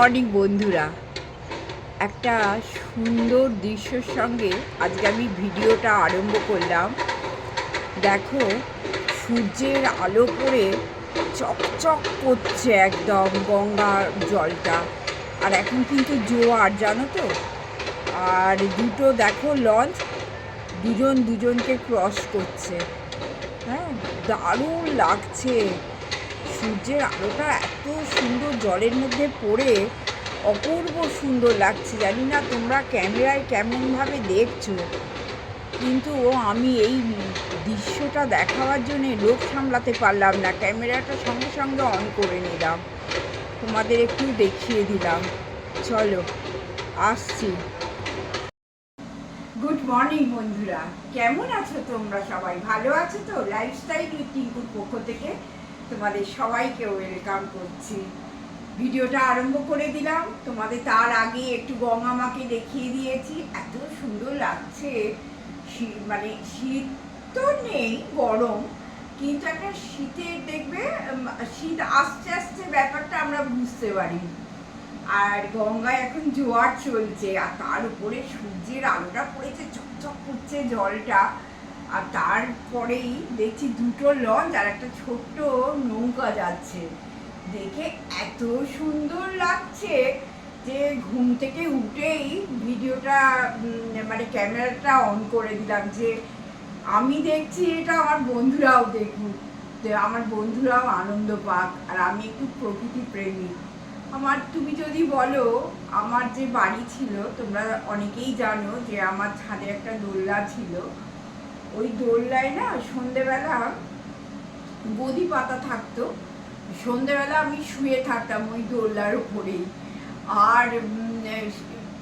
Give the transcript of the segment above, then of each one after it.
Morning বন্ধুরা। একটা সুন্দর দৃশ্যের সঙ্গে আজকে আমি ভিডিওটা আরম্ভ করলাম। দেখো, সূর্যের আলো পড়ে চকচক করছে একদম গঙ্গার জলটা। আর এখন কিন্তু জোয়ার জানো তো? আর দুটো, দেখো, লঞ্চ, দুজন দুজনকে ক্রস করছে। হ্যাঁ দারুণ লাগছে। সূর্যের আলোটা এত সুন্দর জলের মধ্যে পড়ে, অপূর্ব সুন্দর লাগছে। জানি না তোমরা ক্যামেরায় কেমনভাবে দেখছ, কিন্তু আমি এই দৃশ্যটা দেখাবার জন্য লোক সামলাতে পারলাম না। ক্যামেরাটা সঙ্গে সঙ্গে অন করে নিলাম। তোমাদের একটু দেখিয়ে দিলাম। চলো, আসছি। গুড মর্নিং বন্ধুরা। কেমন আছো তোমরা সবাই? ভালো আছো তো? লাইফস্টাইল উইথ টিঙ্কুর পক্ষ থেকে তোমাদের সবাইকে ওয়েলকাম করছি। ভিডিওটা আরম্ভ করে দিলাম। তোমাদের তার আগে একটু গঙ্গা মাকে দেখিয়ে দিয়েছি। এত সুন্দর লাগছে। মানে শীত তো নেই, গরম। কিন্তু একটা শীতের দেখবে শীত আসতে আসতে ব্যাপারটা আমরা বুঝতে পারি আর গঙ্গায় এখন জোয়ার চলছে। আর তার উপরে সূর্যের আলোটা পড়েছে, চকচক করছে জলটা। আর তারপরেই দেখছি দুটো লঞ্চ আর একটা ছোট্ট নৌকা যাচ্ছে। দেখে এত সুন্দর লাগছে যে ঘুম থেকে উঠেই ভিডিওটা মানে ক্যামেরাটা অন করে দিলাম যে আমি দেখছি এটা আমার বন্ধুরাও দেখুক, যে আমার বন্ধুরাও আনন্দ পাক আর আমি একটু প্রকৃতি প্রেমী। আমার তুমি যদি বলো, আমার যে বাড়ি ছিল, তোমরা অনেকেই জানো যে আমার ছাদে একটা দোলনা ছিল। ওই দোলনায় না সন্ধেবেলা গদি পাতা থাকতো। সন্ধেবেলা আমি শুয়ে থাকতাম ওই দোলনার উপরেই। আর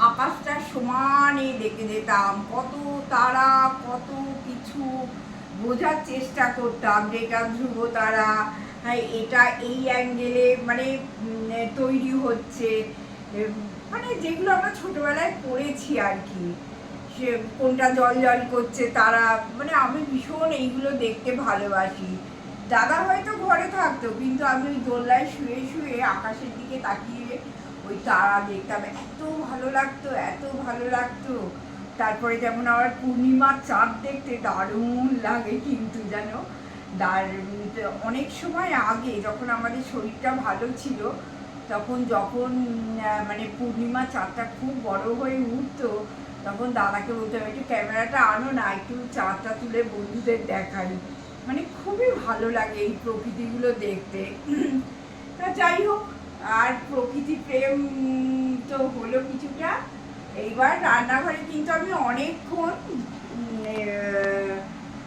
আকাশটা সমানে দেখে যেতাম কত তারা, কত কিছু বোঝার চেষ্টা করতাম যেটা ধ্রুব তারা। হ্যাঁ এটা এই অ্যাঙ্গেলে মানে তৈরি হচ্ছে। মানে যেগুলো আমরা ছোটবেলায় পড়েছি আর কি। সে কোনটা জল জল করছে তারা মানে আমি ভীষণ এইগুলো দেখতে ভালোবাসি। দাদা হয়তো ঘরে থাকতো, কিন্তু আমি ওই দোলনায় শুয়ে শুয়ে আকাশের দিকে তাকিয়ে ওই তারা দেখতাম, এত ভালো লাগতো, এত ভালো লাগতো। তারপরে যেমন আবার পূর্ণিমার চাঁদ দেখতে দারুণ লাগে কিন্তু জানো দার অনেক সময় আগে যখন আমাদের শরীরটা ভালো ছিল, তখন যখন মানে পূর্ণিমা চাঁদটা খুব বড় হয়ে উঠতো তখন দাদাকে বলতাম, একটু ক্যামেরাটা আনো না, একটু চাঁদটা তুলে বন্ধুদের দেখাই। মানে খুবই ভালো লাগে এই প্রকৃতিগুলো দেখতে। তা যাই হোক, আর প্রকৃতি প্রেম তো হলো কিছুটা। এইবার রান্নাঘরে কিন্তু আমি অনেকক্ষণ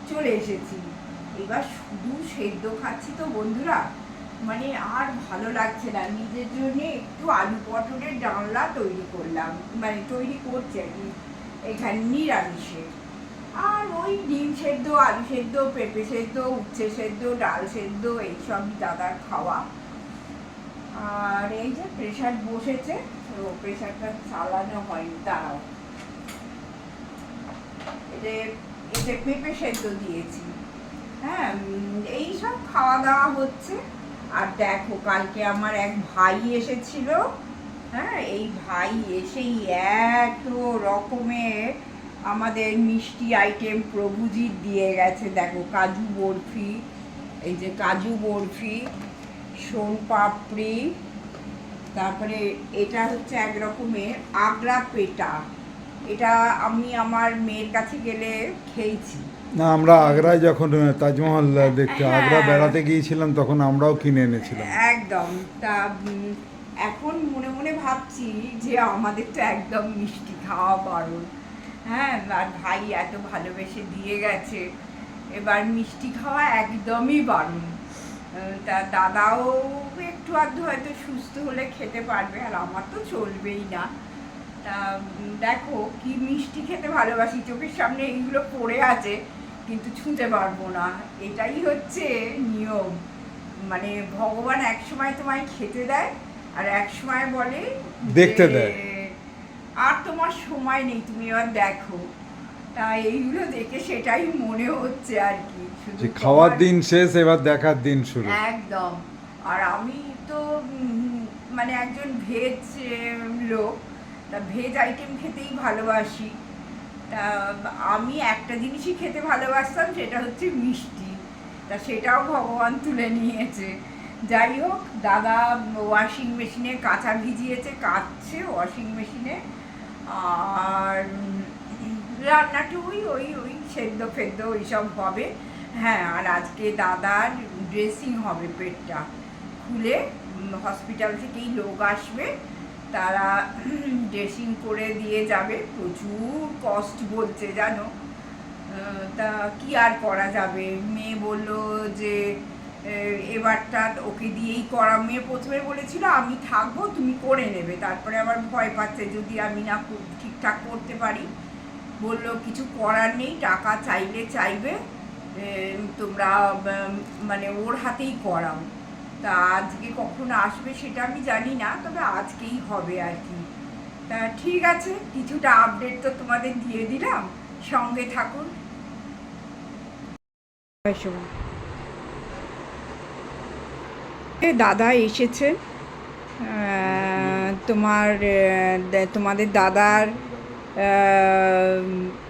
চলে এসেছি। এবার শুধু সেদ্ধ খাচ্ছি তো বন্ধুরা। মানে আর ভালো লাগছে না। নিজের জন্যে একটু আলু পটলের ডালনা তৈরি করলাম। মানে তৈরি করছি আর কি। এখানে নিরামিষে আর ওই ডিম সেদ্ধ আলু সেদ্ধ পেঁপে সেদ্ধ উচ্ছে সেদ্ধ ডাল সেদ্ধ এইসব দাদার খাওয়া। আর এই যে প্রেশার বসেছে তো প্রেশারটা চালানো হয়নি দাঁড়াও। এতে পেঁপে সেদ্ধ দিয়েছি। হ্যাঁ উম, এই সব খাওয়া দাওয়া হচ্ছে। আর দেখো কালকে আমার এক ভাই এসেছিল হ্যাঁ এই ভাই এসেই এত রকমের আমাদের মিষ্টি আইটেম প্রভুজিৎ দিয়ে গেছে। দেখো কাজু বরফি এই যে কাজু বরফি সোন পাপড়ি তারপরে এটা হচ্ছে এক রকমের আগ্রা পেটা। এটা আমি আমার মেয়ের কাছে গেলে খেয়েছি। না আমরা আগ্রায় যখন তাজমহল দেখতে হ্যাঁ। আগ্রা বেড়াতে গিয়েছিলাম তখন আমরাও কিনে এনেছিলাম। একদম তা এখন মনে মনে ভাবছি যে আমাদের তো একদম মিষ্টি খাওয়া বারণ। হ্যাঁ আর ভাই এত ভালোবেসে দিয়ে গেছে। এবার মিষ্টি খাওয়া একদমই বারণ। তা দাদাও একটু আধটু হয়তো সুস্থ হলে খেতে পারবে, আর আমার তো চলবেই না। তা দেখো কি মিষ্টি খেতে ভালোবাসি, চোখের সামনে এইগুলো পড়ে আছে, কিন্তু ছুঁতে পারব না। এটাই হচ্ছে নিয়ম। মানে ভগবান এক সময় তোমায় খেতে দেয় আর এক সময় বলে দেখতে দেয়। আর তোমার সময় নেই তুমি এবার দেখো। তা এইগুলো দেখে সেটাই মনে হচ্ছে আর কি। শুধু যে খাওয়ার দিন শেষ এবার দেখার দিন শুরু। একদম। আর আমি তো মানে একজন ভেজ লোক। তা ভেজ আইটেম খেতেই ভালোবাসি। তা আমি একটা জিনিসই খেতে ভালোবাসতাম সেটা হচ্ছে মিষ্টি। তা সেটাও ভগবান তুলে নিয়েছে। যাই হোক, দাদা ওয়াশিং মেশিনে কাঁচা ভিজিয়েছে কাচ্ছে ওয়াশিং মেশিনে আর রান্নাটা ওই ওই সেদ্ধ ফেদ্ধ ওইসব হবে। হ্যাঁ আর আজকে দাদার ড্রেসিং হবে পেটটা। খুলে হসপিটাল থেকেই লোক আসবে। তারা ড্রেসিং করে দিয়ে যাবে। প্রচুর কষ্ট বলছে, জানো। তা কি আর করা যাবে? মেয়ে বলল যে এবারটা ওকে দিয়েই করা। মেয়ে প্রথমে বলেছিল, আমি থাকব, তুমি করে নেবে। তারপরে আবার ভয় পাচ্ছে, যদি আমি না ঠিকঠাক করতে পারি? বলল, কিছু করার নেই, টাকা চাইলে চাইবে তোমরা মানে ওর হাতেই করাও। তা আজকে কখন আসবে সেটা আমি জানি না, তবে আজকেই হবে আর কি। তা ঠিক আছে, কিছুটা আপডেট তো তোমাদের দিয়ে দিলাম। সঙ্গে থাকুন। দাদা এসেছে। তোমার তোমাদের দাদার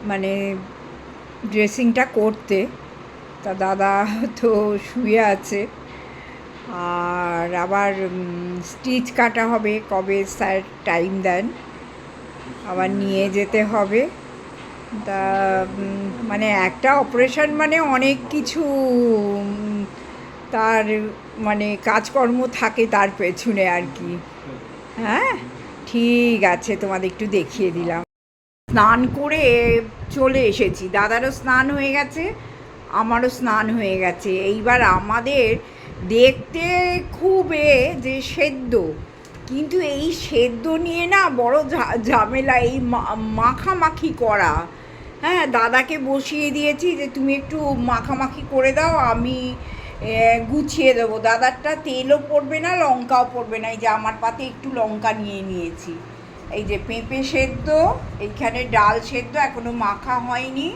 মানে ড্রেসিংটা করতে। তা দাদা তো শুয়ে আছে। আর আবার স্টিচ কাটা হবে, কবে স্যার টাইম দেন। আবার নিয়ে যেতে হবে। তা মানে একটা অপারেশন মানে অনেক কিছু তার মানে কাজকর্ম থাকে তার পেছনে আর কি। হ্যাঁ? ঠিক আছে, তোমাদের একটু দেখিয়ে দিলাম। স্নান করে চলে এসেছি। দাদারও স্নান হয়ে গেছে, আমারও স্নান হয়ে গেছে। এইবার আমাদের দেখতে খুব এ যে সেদ্ধ। কিন্তু এই সেদ্ধ নিয়ে না বড় ঝামেলা, এই মাখামাখি করা। হ্যাঁ দাদাকে বসিয়ে দিয়েছি যে, তুমি একটু মাখামাখি করে দাও, আমি গুছিয়ে দেবো। দাদারটা তেলও পড়বে না লঙ্কাও পড়বে না। এই যে আমার পাতে একটু লঙ্কা নিয়ে নিয়েছি। এই যে পেঁপে সেদ্ধ এইখানে ডাল সেদ্ধ এখনও মাখা হয়নি।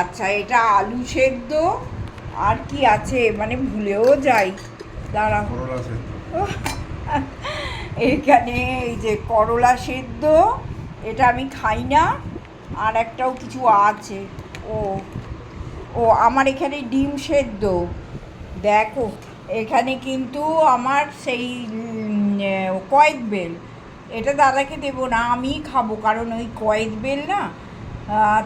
আচ্ছা এটা আলু সেদ্ধ। আর কি আছে? মানে ভুলেও যাই। দাঁড়া। এখানে এই যে করলা সেদ্ধ। এটা আমি খাই না। আর একটাও কিছু আছে। ও ও আমার এখানে ডিম সেদ্ধ। দেখো, এখানে কিন্তু আমার সেই কয়েক বেল। এটা দাদাকে দেবো না আমিই খাব, কারণ ওই কয়েক বেল না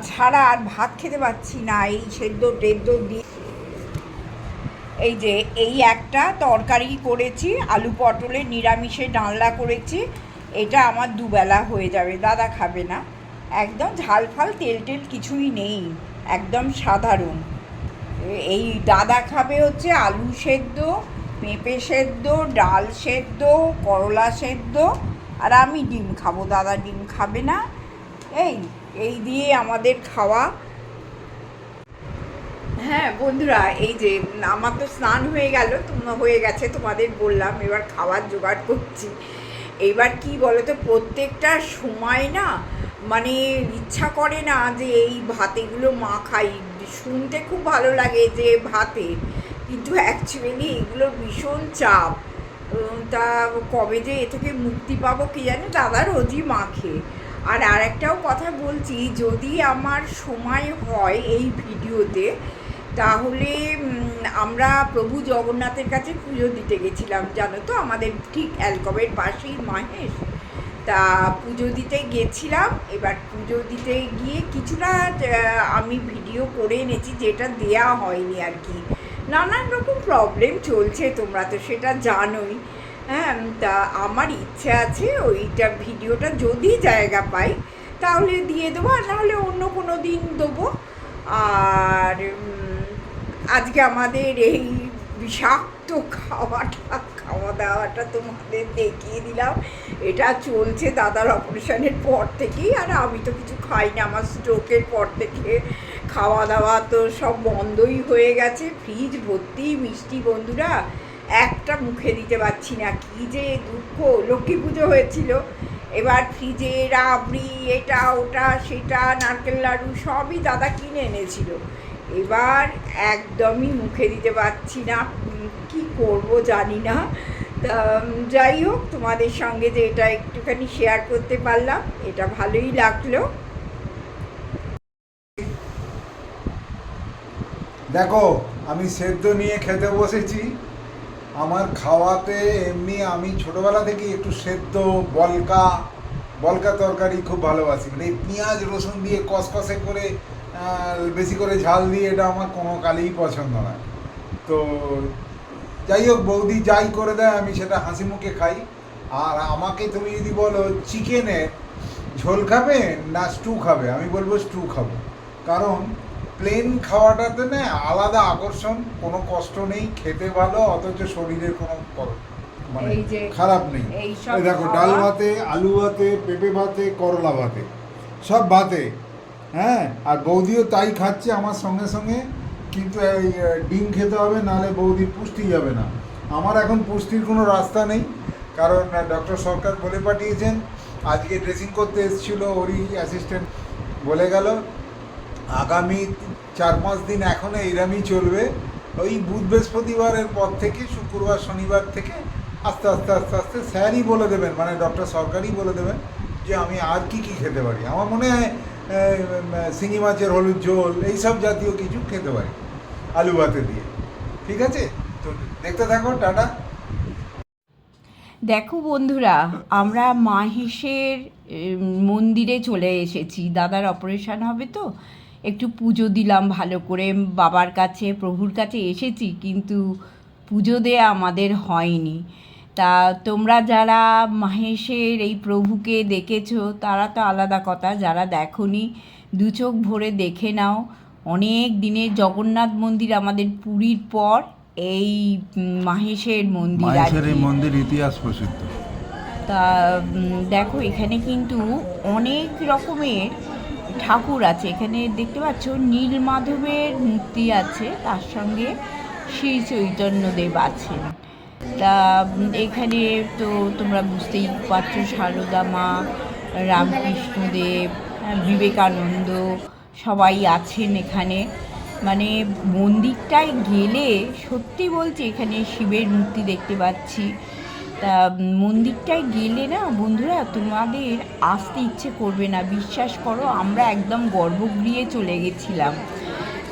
ছাড়া আর ভাত খেতে পারছি না, এই সেদ্ধ টেদ্ধ দিয়ে। এই যে, এই একটা তরকারি করেছি, আলু পটলের নিরামিষে ডালনা করেছি, এটা আমার দুবেলা হয়ে যাবে, দাদা খাবে না। একদম ঝাল ফাল, তেল টেল কিছুই নেই, একদম সাধারণ। এই দাদা খাবে হচ্ছে আলু সেদ্ধ, পেঁপে সেদ্ধ, ডাল সেদ্ধ, করলা সেদ্ধ, আর আমি ডিম খাব, দাদা ডিম খাবে না। এই এই দিয়ে আমাদের খাওয়া। হ্যাঁ বন্ধুরা, এই যে আমার তো স্নান হয়ে গেল তোমরা হয়ে গেছে তোমাদের বললাম, এবার খাবার জোগাড় করছি। এবার কি বলো তো প্রত্যেকটা সময় না মানে ইচ্ছা করে না যে এই ভাতেগুলো মা খাই শুনতে খুব ভালো লাগে যে ভাতে। কিন্তু অ্যাকচুয়ালি এগুলো ভীষণ চাপ। তা কবে যে এ থেকে মুক্তি পাবো কি জানি? দাদা রোজই মাখে। আর আরেকটাও কথা বলছি, যদি আমার সময় হয় এই ভিডিওতে, তাহলে আমরা প্রভু জগন্নাথের কাছে পুজো দিতে গেছিলাম, জানো তো? আমাদের ঠিক অ্যালকবের পাশেই মাহেশ। তা পুজো দিতে গেছিলাম। এবার পুজো দিতে গিয়ে কিছুটা আমি ভিডিও করে এনেছি যেটা দেয়া হয়নি আর কি। নানান রকম প্রবলেম চলছে তোমরা তো সেটা জানোই। হ্যাঁ তা আমার ইচ্ছে আছে ওইটা ভিডিওটা যদি জায়গা পাই, তাহলে দিয়ে দেবো আর নাহলে অন্য কোনো দিন দেবো। আর আজকে আমাদের এই বিষাক্ত খাওয়া দাওয়াটা তোমাদের দেখিয়ে দিলাম। এটা চলছে দাদার অপারেশনের পর থেকেই, আর আমি তো কিছু খাই না আমার স্ট্রোকের পর থেকে খাওয়া দাওয়া তো সব বন্ধই হয়ে গেছে। ফ্রিজ ভর্তি, মিষ্টি বন্ধুরা, একটা মুখে দিতে পারছি না। কী যে দুঃখ, লক্ষ্মী পুজো হয়েছিল। এবার ফ্রিজে রাবড়ি, এটা, ওটা, সেটা, নারকেল লাড়ু সবই দাদা কিনে এনেছিল। এবার একদমই মুখে দিতে পারছি না। কি করব জানি না। যাই হোক, তোমাদের সঙ্গে যে এটা একটুখানি শেয়ার করতে পারলাম, এটা ভালোই লাগল। দেখো, আমি সেদ্ধ নিয়ে খেতে বসেছি। আমার খাওয়াতে এমনি আমি ছোটবেলা থেকে একটু সেদ্ধ, বলকা বলকা তরকারি খুব ভালোবাসি। মানে পেঁয়াজ, রসুন দিয়ে কষকষে করে বেশি করে ঝাল দিয়ে এটা আমার কোনো কালেই পছন্দ না। তো যাই হোক বৌদি যাই করে দেয় আমি সেটা হাসি মুখে খাই। আর আমাকে তুমি যদি বলো চিকেনের ঝোল খাবে না স্টু খাবে? আমি বলব স্টু খাব। কারণ প্লেন খাওয়াটাতে না আলাদা আকর্ষণ কোনো কষ্ট নেই খেতে ভালো অথচ শরীরের কোনো মানে খারাপ নেই। দেখো ডাল ভাতে আলু ভাতে পেঁপে ভাতে করলা ভাতে সব ভাতে হ্যাঁ? আর বৌদিও তাই খাচ্ছে আমার সঙ্গে সঙ্গে। কিন্তু এই ডিম খেতে হবে, নাহলে বৌদির পুষ্টি যাবে না। আমার এখন পুষ্টির কোনো রাস্তা নেই, কারণ ডক্টর সরকার বলে পাঠিয়েছেন, আজকে ড্রেসিং করতে এসেছিল, ওরই অ্যাসিস্ট্যান্ট বলে গেল, আগামী চার পাঁচ দিন এখনও এইরামই চলবে। ওই বুধ বৃহস্পতিবারের পর থেকে, শুক্রবার, শনিবার থেকে আস্তে আস্তে আস্তে আস্তে স্যারই বলে দেবেন মানে ডক্টর সরকারই বলে দেবেন যে আমি আর কি কি খেতে পারি। আমার মনে হয় শিঙি মাছের হলুদ ঝোল, এইসব জাতীয় কিছু খেতে পারি। আলু ভাতে দিয়ে। ঠিক আছে? তো দেখতে থাকো, টাটা। দেখো বন্ধুরা, আমরা মাহেশের মন্দিরে চলে এসেছি। দাদার অপারেশন হবে তো? একটু পুজো দিলাম ভালো করে। বাবার কাছে, প্রভুর কাছে এসেছি, কিন্তু পুজো দেয়া আমাদের হয়নি। তা তোমরা যারা মাহেশের এই প্রভুকে দেখেছ, তারা তো আলাদা কথা। যারা দেখোনি, দু চোখ ভরে দেখে নাও। অনেক দিনের জগন্নাথ মন্দির আমাদের পুরীর পর এই মাহেশের মন্দির আর মাহেশের এই মন্দির ইতিহাস প্রসিদ্ধ। তা দেখো এখানে কিন্তু অনেক রকমের ঠাকুর আছে। এখানে দেখতে পাচ্ছ নীল মাধবের মূর্তি আছে তার সঙ্গে শ্রী চৈতন্যদেব আছেন। তা এখানে তো তোমরা বুঝতেই পারছ সারদা মা রামকৃষ্ণদেব হ্যাঁ, বিবেকানন্দ সবাই আছেন এখানে। মানে মন্দিরটায় গেলে সত্যি বলছি এখানে শিবের মূর্তি দেখতে পাচ্ছি। তা মন্দিরটায় গেলে না বন্ধুরা তোমাদের আসতে ইচ্ছে করবে না। বিশ্বাস করো আমরা একদম গর্ভগৃহে চলে গেছিলাম।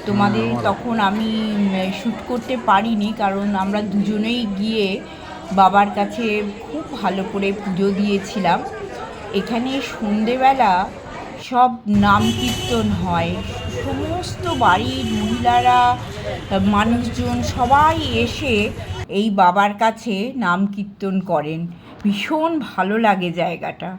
তোমাদের তখন আমি শ্যুট করতে পারিনি কারণ আমরা দুজনেই গিয়ে বাবার কাছে খুব ভালো করে পুজো দিয়েছিলাম। এখানে সন্ধেবেলা সব নাম কীর্তন হয়। সমস্ত বাড়ির মহিলারা, মানুষজন সবাই এসে এই বাবার কাছে নাম কীর্তন করেন। ভীষণ ভালো লাগে জায়গাটা।